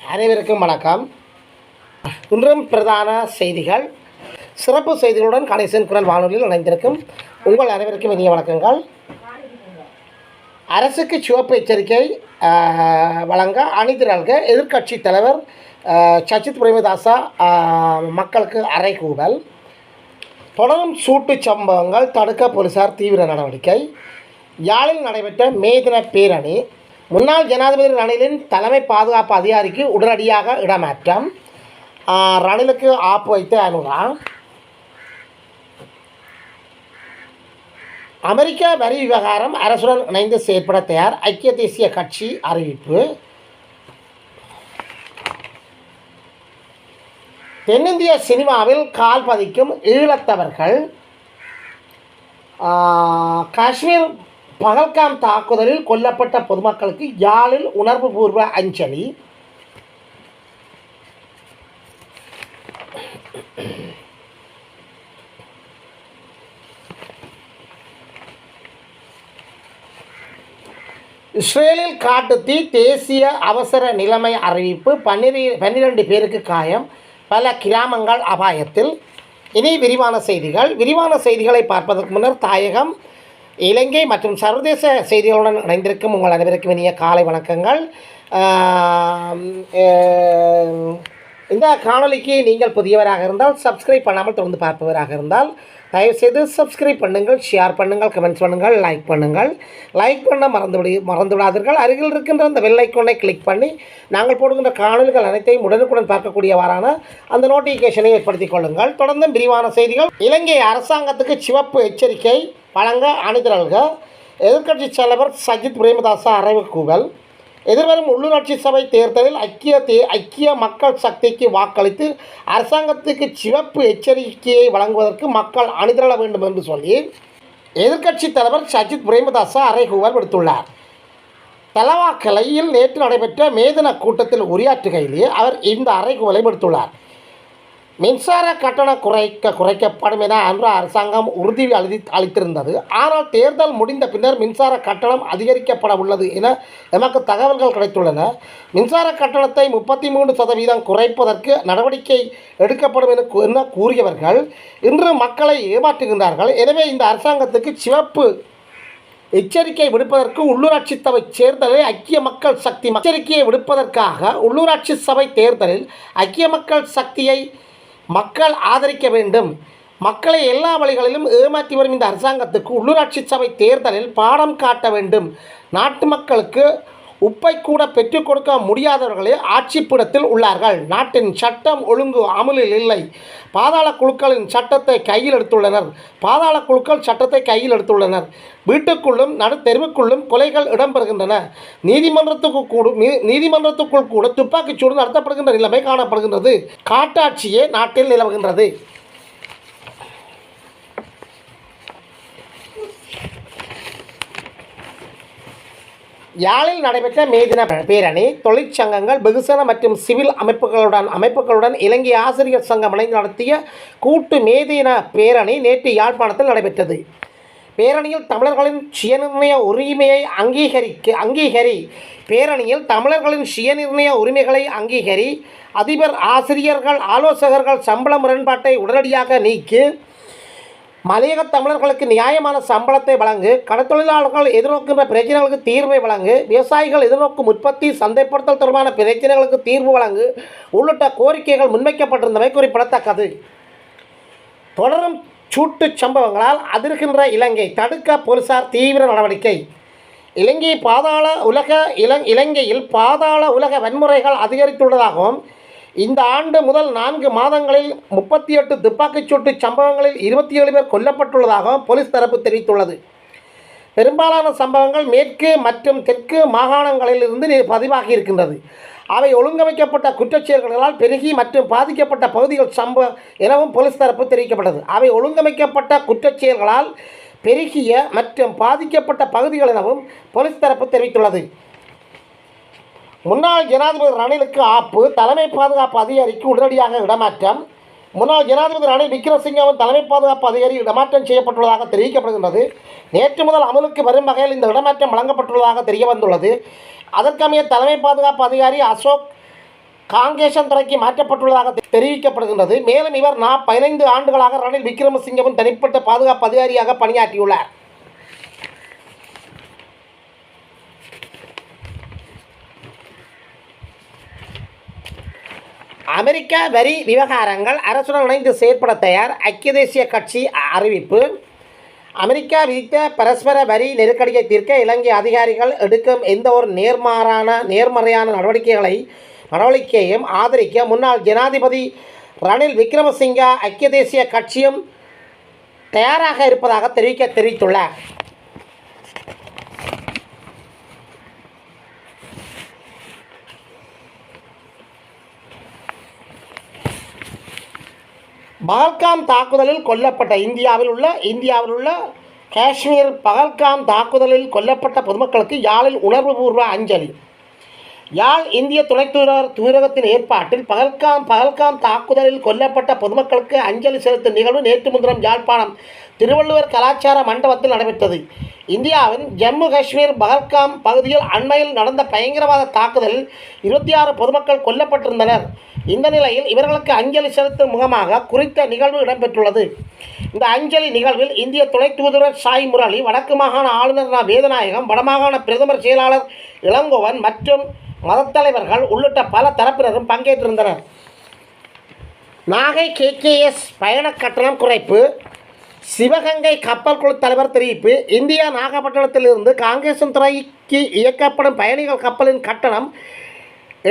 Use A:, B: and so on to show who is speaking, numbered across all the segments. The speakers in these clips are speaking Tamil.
A: அனைவருக்கும் வணக்கம். இன்றும் பிரதான செய்திகள். சிறப்பு செய்திகளுடன் கணேசன் குரல் வானொலியில் இணைந்திருக்கும் உங்கள் அனைவருக்கும் இனிய வணக்கங்கள். அரசுக்கு சிவப்பு எச்சரிக்கை வழங்க அணிதிரல்க எதிர்க்கட்சி தலைவர் சச்சித் பிரேமதாசா மக்களுக்கு மக்களுக்கு அறைகூவல் தொடரும் சூட்டுச் சம்பவங்கள் தடுக்க போலீசார் தீவிர நடவடிக்கை. யாழில் நடைபெற்ற மே தின பேரணி முன்னாள் ஜனாதிபதி ரணிலின் தலைமை பாதுகாப்பு அதிகாரிக்கு உடனடியாக இடமாற்றம். ரணிலுக்கு ஆப்பு வைத்த அனுரா அமெரிக்க வரி விவகாரம் அரசுடன் இணைந்து செயற்பட தயார் ஐக்கிய தேசிய கட்சி அறிவிப்பு. தென்னிந்திய சினிமாவில் கால் பதிக்கும் ஈழத்தவர்கள். காஷ்மீர் பகல்காம் தாக்குதலில் கொல்லப்பட்ட பொதுமக்களுக்கு யாழில் உணர்வுபூர்வ அஞ்சலி. இஸ்ரேலில் காட்டுத்தீ தேசிய அவசர நிலைமை அறிவிப்பு பன்னிரு பன்னிரெண்டு பேருக்கு காயம். பல கிராமங்கள் அபாயத்தில். இனி விரிவான செய்திகள். விரிவான செய்திகளை பார்ப்பதற்கு முன்னர் தாயகம் இலங்கை மற்றும் சர்வதேச செய்திகளுடன் இணைந்திருக்கும் உங்கள் அனைவருக்கும் இனிய காலை வணக்கங்கள். இந்த காணொளிக்கு நீங்கள் புதியவராக இருந்தால் சப்ஸ்கிரைப் பண்ணாமல் தொடர்ந்து பார்ப்பவராக இருந்தால் தயவுசெய்து சப்ஸ்கிரைப் பண்ணுங்கள் ஷேர் பண்ணுங்கள் கமெண்ட்ஸ் பண்ணுங்கள் லைக் பண்ணுங்கள். லைக் பண்ண மறந்து விடு மறந்து விடாதீர்கள் அருகில் இருக்கின்ற அந்த வெள்ளை கிளிக் பண்ணி நாங்கள் போடுகின்ற காணொலிகள் அனைத்தையும் உடனுக்குடன் பார்க்கக்கூடியவாறான அந்த நோட்டிஃபிகேஷனை ஏற்படுத்திக் கொள்ளுங்கள். தொடர்ந்து விரிவான செய்திகள். இலங்கை அரசாங்கத்துக்கு சிவப்பு எச்சரிக்கை வழங்க அணிதிரள்க. எதிர்க்கட்சி தலைவர் சஜித் பிரேமதாசா அறைவுக்கூவல் எதிர்வரும் உள்ளூராட்சி சபை தேர்தலில் ஐக்கிய தே ஐக்கிய மக்கள் சக்திக்கு வாக்களித்து அரசாங்கத்துக்கு சிவப்பு எச்சரிக்கையை வழங்குவதற்கு மக்கள் அணிதிரள வேண்டும் என்று சொல்லி எதிர்க்கட்சி தலைவர் சஜித் பிரேமதாசா அறைகூவல் விடுத்துள்ளார். தலவாக்கலையில் நேற்று நடைபெற்ற மேதன கூட்டத்தில் உரையாற்றுகையிலேயே அவர் இந்த அறைகூவலை விடுத்துள்ளார். மின்சார கட்டணம் குறைக்க குறைக்கப்படும் என அன்று அரசாங்கம் உறுதி அளி அளித்திருந்தது. ஆனால் தேர்தல் முடிந்த பின்னர் மின்சார கட்டணம் அதிகரிக்கப்பட உள்ளது என எமக்கு தகவல்கள் கிடைத்துள்ளன. மின்சார கட்டணத்தை முப்பத்தி மூன்று சதவீதம் குறைப்பதற்கு நடவடிக்கை எடுக்கப்படும் என என கூறியவர்கள் இன்று மக்களை ஏமாற்றுகின்றார்கள். எனவே இந்த அரசாங்கத்துக்கு சிவப்பு எச்சரிக்கை விடுப்பதற்கு உள்ளூராட்சி சபை தேர்தலில் ஐக்கிய மக்கள் சக்தி எச்சரிக்கையை விடுப்பதற்காக உள்ளூராட்சி சபை தேர்தலில் ஐக்கிய மக்கள் சக்தியை மக்கள் ஆதரிக்க வேண்டும். மக்களை எல்லா வழிகளிலும் ஏமாற்றி வரும் இந்த அரசாங்கத்துக்கு உள்ளூராட்சி சபை தேர்தலில் பாடம் காட்ட வேண்டும். நாட்டு மக்களுக்கு உப்பை கூட பெற்றுக் கொடுக்க முடியாதவர்களே ஆட்சிப்பிடத்தில் உள்ளார்கள். நாட்டின் சட்டம் ஒழுங்கு அமலில் இல்லை. பாதாள குழுக்களின் சட்டத்தை கையில் எடுத்துள்ளனர். பாதாள குழுக்கள் சட்டத்தை கையில் எடுத்துள்ளனர். வீட்டுக்குள்ளும் நடு தெருவுக்குள்ளும் கொலைகள் இடம்பெறுகின்றன. நீதிமன்றத்துக்கு கூட நீ- நீதிமன்றத்துக்குள் கூட துப்பாக்கிச் சூடு நடத்தப்படுகின்ற நிலைமை காணப்படுகின்றது. காட்டாட்சியே நாட்டில் நிலவுகின்றது. யாழில் நடைபெற்ற மே தின பேரணி தொழிற்சங்கங்கள் வெகுசன மற்றும் சிவில் அமைப்புகளுடன் அமைப்புகளுடன் இலங்கை ஆசிரியர் சங்கம் இணைந்து நடத்திய கூட்டு மே தின பேரணி நேற்று யாழ்ப்பாணத்தில் நடைபெற்றது. பேரணியில் தமிழர்களின் சுயநிர்ணய உரிமையை அங்கீகரிக்க அங்கீகரி. பேரணியில் தமிழர்களின் சுயநிர்ணய உரிமைகளை அங்கீகரி. அதிபர் ஆசிரியர்கள் ஆலோசகர்கள் சம்பள முரண்பாட்டை உடனடியாக நீக்கி. மலையக தமிழர்களுக்கு நியாயமான சம்பளத்தை வழங்கு கடத்தொழிலாளர்கள் எதிர்நோக்கின்ற பிரச்சனைகளுக்கு தீர்வை வழங்கு விவசாயிகள் எதிர்நோக்கும் உற்பத்தி சந்தைப்படுத்தல் தொடர்பான பிரச்சனைகளுக்கு தீர்வு வழங்கு உள்ளிட்ட கோரிக்கைகள் முன்வைக்கப்பட்டிருந்தமை குறிப்பிடத்தக்கது. தொடரும் சூட்டுச் சம்பவங்களால் அதிர்கின்ற இலங்கை தடுக்க போலீசார் தீவிர நடவடிக்கை. இலங்கை பாதாள உலக இலங்கையில் பாதாள உலக வன்முறைகள் அதிகரித்துள்ளதாகவும் இந்த ஆண்டு முதல் நான்கு மாதங்களில் முப்பத்தி எட்டு துப்பாக்கிச் சூட்டு சம்பவங்களில் இருபத்தி ஏழு பேர் கொல்லப்பட்டுள்ளதாகவும் போலீஸ் தரப்பு தெரிவித்துள்ளது. பெரும்பாலான சம்பவங்கள் மேற்கு மற்றும் தெற்கு மாகாணங்களிலிருந்து பதிவாகி இருக்கின்றது. அவை ஒழுங்கமைக்கப்பட்ட குற்றச்செயல்களால் பெருகி மற்றும் பாதிக்கப்பட்ட பகுதிகள் சம்ப எனவும் போலீஸ் தரப்பு தெரிவிக்கப்பட்டது. அவை ஒழுங்கமைக்கப்பட்ட குற்றச்செயல்களால் பெருகிய மற்றும் பாதிக்கப்பட்ட பகுதிகள் எனவும் போலீஸ் தரப்பு தெரிவித்துள்ளது. முன்னாள் ஜனாதிபதி ரணிலுக்கு ஆப்பு தலைமை பாதுகாப்பு அதிகாரிக்கு உடனடியாக இடமாற்றம். முன்னாள் ஜனாதிபதி ரணில் விக்ரமசிங்கவின் தலைமை பாதுகாப்பு அதிகாரி இடமாற்றம் செய்யப்பட்டுள்ளதாக தெரிவிக்கப்படுகின்றது. நேற்று முதல் அமலுக்கு வரும் வகையில் இந்த இடமாற்றம் வழங்கப்பட்டுள்ளதாக தெரிய வந்துள்ளது அதற்கமைய தலைமை பாதுகாப்பு அதிகாரி அசோக் காங்கேசன் துறைக்கு மாற்றப்பட்டுள்ளதாக தெரிவிக்கப்படுகின்றது. மேலும் இவர் நான் பதினைந்து ஆண்டுகளாக ரணில் விக்ரமசிங்கவும் தனிப்பட்ட பாதுகாப்பு அதிகாரியாக பணியாற்றியுள்ளார். அமெரிக்கா வரி விவகாரங்கள் அரசுடன் இணைந்து செயற்பட தயார். ஐக்கிய தேசிய கட்சி அறிவிப்பு. அமெரிக்கா விதித்த பரஸ்பர வரி நெருக்கடியை தீர்க்க இலங்கை அதிகாரிகள் எடுக்கும் எந்த ஒரு நேர்மாறான நேர்மறையான நடவடிக்கைகளை நடவடிக்கையையும் ஆதரிக்க முன்னாள் ஜனாதிபதி ரணில் விக்ரமசிங்கா ஐக்கிய தேசிய கட்சியும் தயாராக இருப்பதாக தெரிவிக்க தெரிவித்துள்ளார். பகல்காம் தாக்குதலில் கொல்லப்பட்ட இந்தியாவில் உள்ள இந்தியாவில் உள்ள காஷ்மீர் பகல்காம் தாக்குதலில் கொல்லப்பட்ட பொதுமக்களுக்கு யாழில் உணர்வுபூர்வ அஞ்சலி. யாழ் இந்திய துணை தூதர் தூதரகத்தின் ஏற்பாட்டில் பகல்காம் பகல்காம் தாக்குதலில் கொல்லப்பட்ட பொதுமக்களுக்கு அஞ்சலி செலுத்தும் நிகழ்வு நேற்று முன்தினம் யாழ்ப்பாணம் திருவள்ளுவர் கலாச்சார மண்டபத்தில் நடைபெற்றது. இந்தியாவின் ஜம்மு காஷ்மீர் பகல்காம் பகுதியில் அண்மையில் நடந்த பயங்கரவாத தாக்குதலில் இருபத்தி ஆறு பொதுமக்கள் கொல்லப்பட்டிருந்தனர். இந்த நிலையில் இவர்களுக்கு அஞ்சலி செலுத்தும் முகமாக குறித்த நிகழ்வு இடம்பெற்றுள்ளது. இந்த அஞ்சலி நிகழ்வில் இந்திய துணை தூதுவர் சாய் முரளி வடக்கு மாகாண ஆளுநர் நா. வேதநாயகம் வடமாகாண பிரதமர் செயலாளர் இளங்கோவன் மற்றும் மதத்தலைவர்கள் உள்ளிட்ட பல தரப்பினரும் பங்கேற்றிருந்தனர். நாகை கேகேஎஸ் பயண கட்டணம் குறைப்பு சிவகங்கை கப்பல் குழு தலைவர் தெரிவிப்பு இந்தியா நாகப்பட்டினத்திலிருந்து காங்கேசன் துறைக்கு இயக்கப்படும் பயணிகள் கப்பலின் கட்டணம்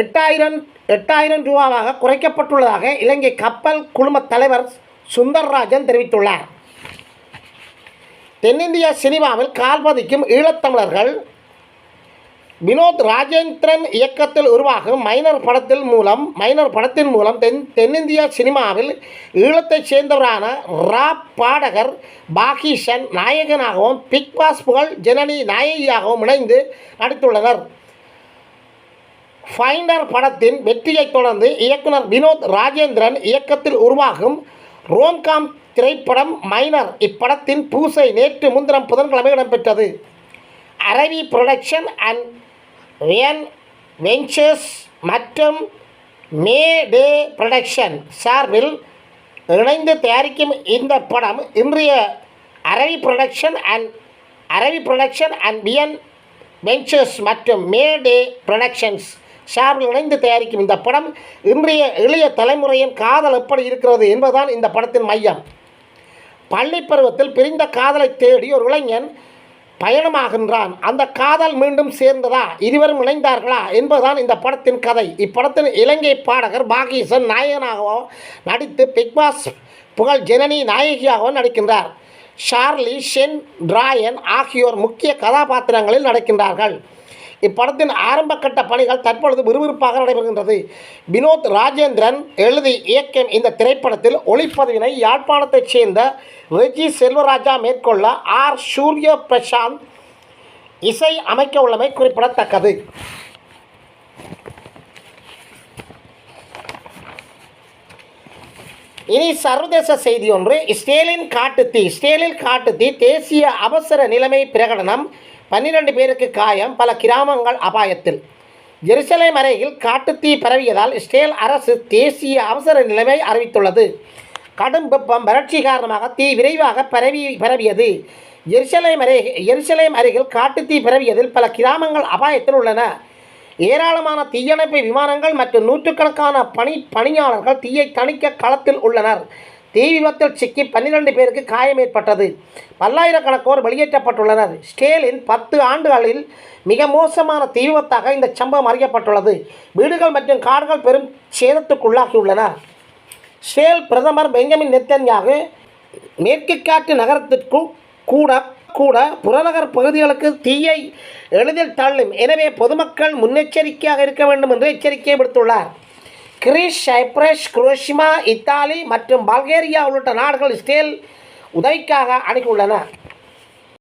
A: எட்டாயிரம் எட்டாயிரம் ரூபாவாக குறைக்கப்பட்டுள்ளதாக இலங்கை கப்பல் குழும தலைவர் சுந்தர்ராஜன் தெரிவித்துள்ளார். தென்னிந்திய சினிமாவில் கால்பதிக்கும் ஈழத்தமிழர்கள் வினோத் ராஜேந்திரன் இயக்கத்தில் உருவாகும் மைனர் படத்தில் மூலம் மைனர் படத்தின் மூலம் தென் தென்னிந்திய சினிமாவில் ஈழத்தைச் சேர்ந்தவரான ராப் பாடகர் பாகிஷன் நாயகனாகவும் பிக் பாஸ் புகழ் ஜனனி நாயகியாகவும் இணைந்து நடித்துள்ளனர். ஃபைண்டர் படத்தின் வெற்றியைத் தொடர்ந்து இயக்குனர் வினோத் ராஜேந்திரன் இயக்கத்தில் உருவாகும் ரோம்காம் திரைப்படம் மைனர் இப்படத்தின் பூசை நேற்று முன்தினம் புதன்கிழமை இடம்பெற்றது. Aravi production and Riyan ventures மற்றும் மே டே ப்ரொடக்ஷன் சார்பில் இணைந்து தயாரிக்கும் இந்த படம் இன்றைய Aravi production and Aravi production and Viyan ventures மற்றும் மே டே ப்ரொடக்ஷன்ஸ் சார்பில் இணைந்து தயாரிக்கும் இந்த படம் இன்றைய இளைய தலைமுறையின் காதல் எப்படி இருக்கிறது என்பதுதான் இந்த படத்தின் மையம். பள்ளி பருவத்தில் பிரிந்த காதலை தேடி ஒரு இளைஞன் பயணமாகின்றான். அந்த காதல் மீண்டும் சேர்ந்ததா? இருவரும் இணைந்தார்களா? என்பதுதான் இந்த படத்தின் கதை. இப்படத்தின் இலங்கை பாடகர் பாகீசன் நாயகனாகவும் நடித்து பிக்பாஸ் புகழ் ஜனனி நாயகியாகவும் நடிக்கின்றார். ஷார்லி ஷென் டிராயன் ஆகியோர் முக்கிய கதாபாத்திரங்களில் நடிக்கின்றார்கள். இப்படத்தின் ஆரம்பகட்ட பணிகள் தற்பொழுது விறுவிறுப்பாக நடைபெறுகின்றது. வினோத் ராஜேந்திரன் எழுதி இயக்கம் இந்த திரைப்படத்தில் ஒளிப்பதிவினை யாழ்ப்பாணத்தைச் சேர்ந்த ரெஜி செல்வராஜா மேற்கொள்ள ஆர். சூரிய பிரசாந்த் இசை அமைக்க உள்ளமை குறிப்பிடத்தக்கது. இனி சர்வதேச செய்தி ஒன்று ஸ்டேலின் காட்டுத்தீ ஸ்டேலின் காட்டுத்தீ தேசிய அவசர நிலைமை பிரகடனம் பன்னிரண்டு பேருக்கு காயம் பல கிராமங்கள் அபாயத்தில். ஜெருசலேம் அருகில் காட்டுத்தீ பரவியதால் இஸ்ரேல் அரசு தேசிய அவசர நிலைமை அறிவித்துள்ளது. கடும் வெப்பம் வறட்சி காரணமாக தீ விரைவாக பரவி பரவியது. எருசலேம் அருகே எருசலேம் அருகில் காட்டுத்தீ பரவியதில் பல கிராமங்கள் அபாயத்தில் உள்ளன. ஏராளமான தீயணைப்பு விமானங்கள் மற்றும் நூற்றுக்கணக்கான பணி பணியாளர்கள் தீயை தணிக்க களத்தில் உள்ளனர். தீ விபத்தில் சிக்கி பன்னிரண்டு பேருக்கு காயம் ஏற்பட்டது. பல்லாயிரக்கணக்கோர் வெளியேற்றப்பட்டுள்ளனர். ஸ்டேலின் பத்து ஆண்டுகளில் மிக மோசமான தீ விபத்தாக இந்த சம்பவம் அறியப்பட்டுள்ளது. வீடுகள் மற்றும் காடுகள் பெரும் சேதத்துக்குள்ளாகியுள்ளன ஸ்டேல் பிரதமர் பெஞ்சமின் நெத்தன்யாகு மேற்கு காட்டு நகரத்திற்கு கூட கூட புறநகர் பகுதிகளுக்கு தீயை எளிதில் தள்ளும். எனவே பொதுமக்கள் முன்னெச்சரிக்கையாக இருக்க வேண்டும் என்று எச்சரிக்கை விடுத்துள்ளார். கிரீஸ் சைப்ரஸ் குரோஷிமா இத்தாலி மற்றும் பல்கேரியா உள்ளிட்ட நாடுகள் ஸ்டேல் உதவிக்காக அணுகியுள்ளன